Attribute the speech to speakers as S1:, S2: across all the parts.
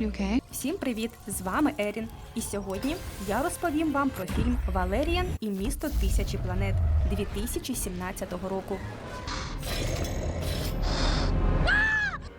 S1: Okay?
S2: Всім привіт! З вами Ерін. І сьогодні я розповім вам про фільм Валеріан і місто тисячі планет 2017 року.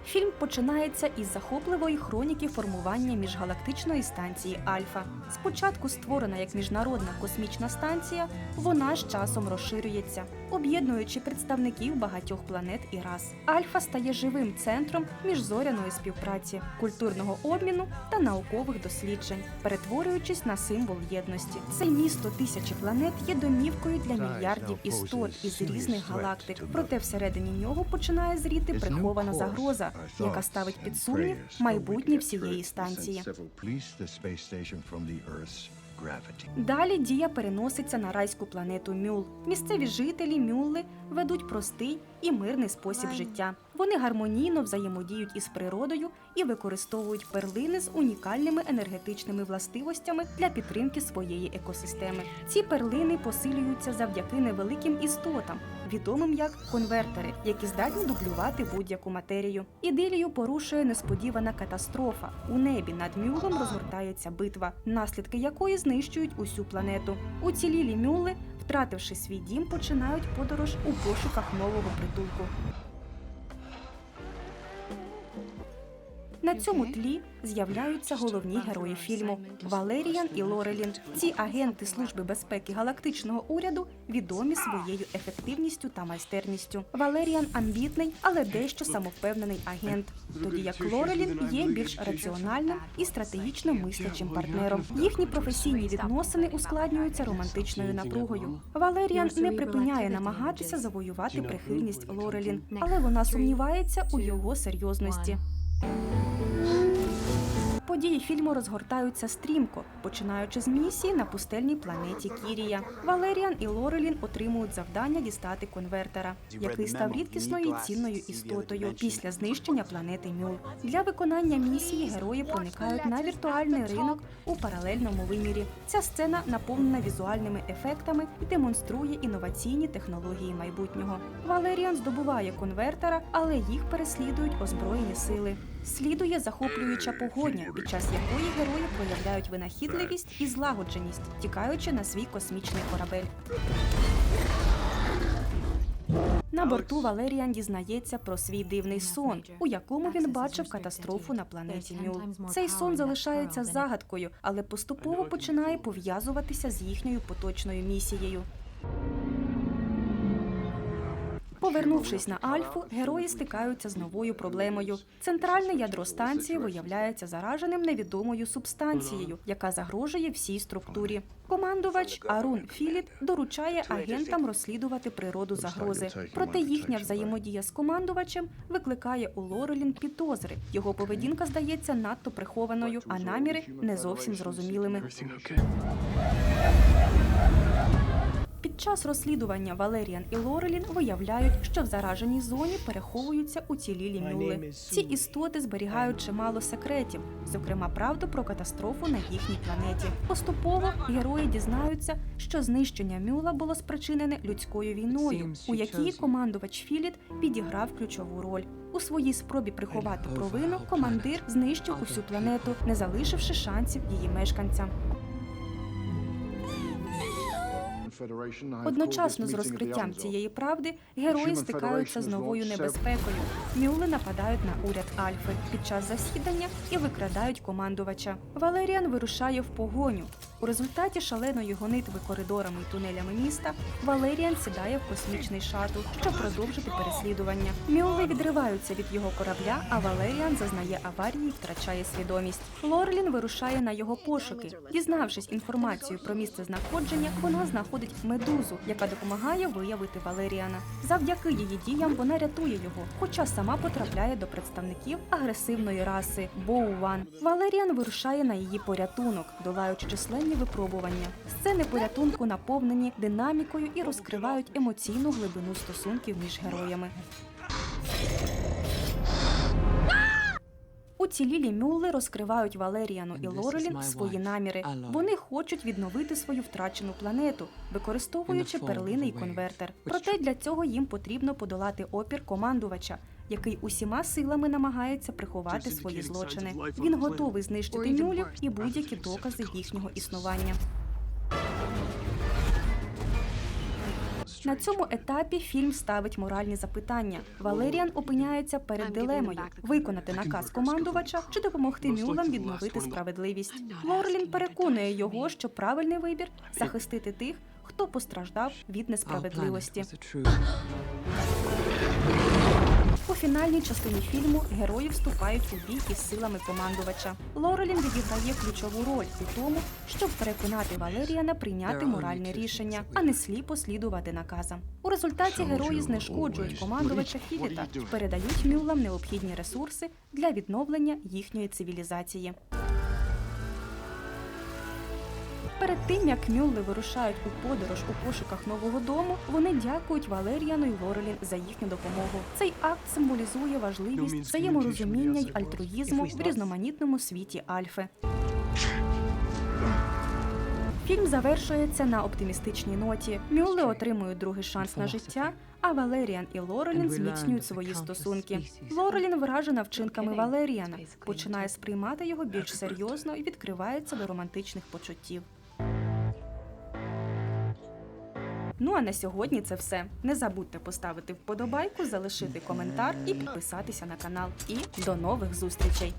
S2: Фільм починається із захопливої хроніки формування міжгалактичної станції Альфа. Спочатку створена як міжнародна космічна станція, вона з часом розширюється, об'єднуючи представників багатьох планет і рас. Альфа стає живим центром міжзоряної співпраці, культурного обміну та наукових досліджень, перетворюючись на символ єдності. Це місто тисячі планет є домівкою для мільярдів істот із різних галактик. Проте всередині нього починає зріти прихована загроза, яка ставить під сумнів майбутнє всієї станції. Далі дія переноситься на райську планету Мюл. Місцеві жителі Мюлли ведуть простий і мирний спосіб життя. Вони гармонійно взаємодіють із природою і використовують перлини з унікальними енергетичними властивостями для підтримки своєї екосистеми. Ці перлини посилюються завдяки невеликим істотам, відомим як конвертери, які здатні дублювати будь-яку матерію. Ідилію порушує несподівана катастрофа. У небі над Мюлом розгортається битва, наслідки якої знищують усю планету. Уцілілі мюли, втративши свій дім, починають подорож у пошуках нового притулку. На цьому тлі з'являються головні герої фільму Валеріан і Лорелін. Ці агенти Служби безпеки галактичного уряду відомі своєю ефективністю та майстерністю. Валеріан амбітний, але дещо самовпевнений агент, тоді як Лорелін є більш раціональним і стратегічно мислячим партнером. Їхні професійні відносини ускладнюються романтичною напругою. Валеріан не припиняє намагатися завоювати прихильність Лорелін, але вона сумнівається у його серйозності. Події фільму розгортаються стрімко, починаючи з місії на пустельній планеті Кірія. Валеріан і Лорелін отримують завдання дістати конвертера, який став рідкісною і цінною істотою після знищення планети Мюл. Для виконання місії герої проникають на віртуальний ринок у паралельному вимірі. Ця сцена наповнена візуальними ефектами і демонструє інноваційні технології майбутнього. Валеріан здобуває конвертера, але їх переслідують озброєні сили. Слідує захоплююча погоня, під час якої герої проявляють винахідливість і злагодженість, тікаючи на свій космічний корабель. На борту Валеріан дізнається про свій дивний сон, у якому він бачив катастрофу на планеті Мюл. Цей сон залишається загадкою, але поступово починає пов'язуватися з їхньою поточною місією. Повернувшись на Альфу, герої стикаються з новою проблемою. Центральне ядро станції виявляється зараженим невідомою субстанцією, яка загрожує всій структурі. Командувач Арун Філіт доручає агентам розслідувати природу загрози. Проте їхня взаємодія з командувачем викликає у Лорелін підозри. Його поведінка здається надто прихованою, а наміри не зовсім зрозумілими. Під час розслідування Валеріан і Лорелін виявляють, що в зараженій зоні переховуються уцілілі мюли. Ці істоти зберігають чимало секретів, зокрема правду про катастрофу на їхній планеті. Поступово герої дізнаються, що знищення мюла було спричинене людською війною, у якій командувач Філіт підіграв ключову роль. У своїй спробі приховати провину командир знищив усю планету, не залишивши шансів її мешканцям. Одночасно з розкриттям цієї правди герої стикаються з новою небезпекою. Мюли нападають на уряд Альфи під час засідання і викрадають командувача. Валеріан вирушає в погоню. У результаті шаленої гонитви коридорами й тунелями міста Валеріан сідає в космічний шаттл, щоб продовжити переслідування. Мюли відриваються від його корабля, а Валеріан зазнає аварії і втрачає свідомість. Лорлін вирушає на його пошуки. Дізнавшись інформацію про місце знаходження, вона знаходить медузу, яка допомагає виявити Валеріана. Завдяки її діям вона рятує його, хоча сама потрапляє до представників агресивної раси Боуван. Валеріан вирушає на її порятунок, долаючи численні випробування. Сцени порятунку наповнені динамікою і розкривають емоційну глибину стосунків між героями. Уцілілі мюлли розкривають Валеріану і Лорелін свої наміри. Вони хочуть відновити свою втрачену планету, використовуючи перлини і конвертер. Проте для цього їм потрібно подолати опір командувача, який усіма силами намагається приховати свої злочини. Він готовий знищити мюлів і будь-які докази їхнього існування. На цьому етапі фільм ставить моральні запитання. Валеріан опиняється перед дилемою: виконати наказ командувача чи допомогти мюлам відновити справедливість. Лорлін переконує його, що правильний вибір захистити тих, хто постраждав від несправедливості. У фінальній частині фільму герої вступають у бій із силами командувача. Лорелін відіграє ключову роль у тому, щоб переконати Валеріана прийняти моральне рішення, а не сліпо слідувати наказам. У результаті герої знешкоджують командувача Філіта передають мюлам необхідні ресурси для відновлення їхньої цивілізації. Перед тим як мюлли вирушають у подорож у пошуках нового дому, вони дякують Валеріану і Лорелін за їхню допомогу. Цей акт символізує важливість взаєморозуміння й альтруїзму в різноманітному світі Альфи. Фільм завершується на оптимістичній ноті. Мюлли отримують другий шанс на життя, а Валеріан і Лорелін зміцнюють свої стосунки. Лорелін вражена вчинками Валеріана, починає сприймати його більш серйозно і відкривається до романтичних почуттів. Ну а на сьогодні це все. Не забудьте поставити вподобайку, залишити коментар і підписатися на канал. І до нових зустрічей!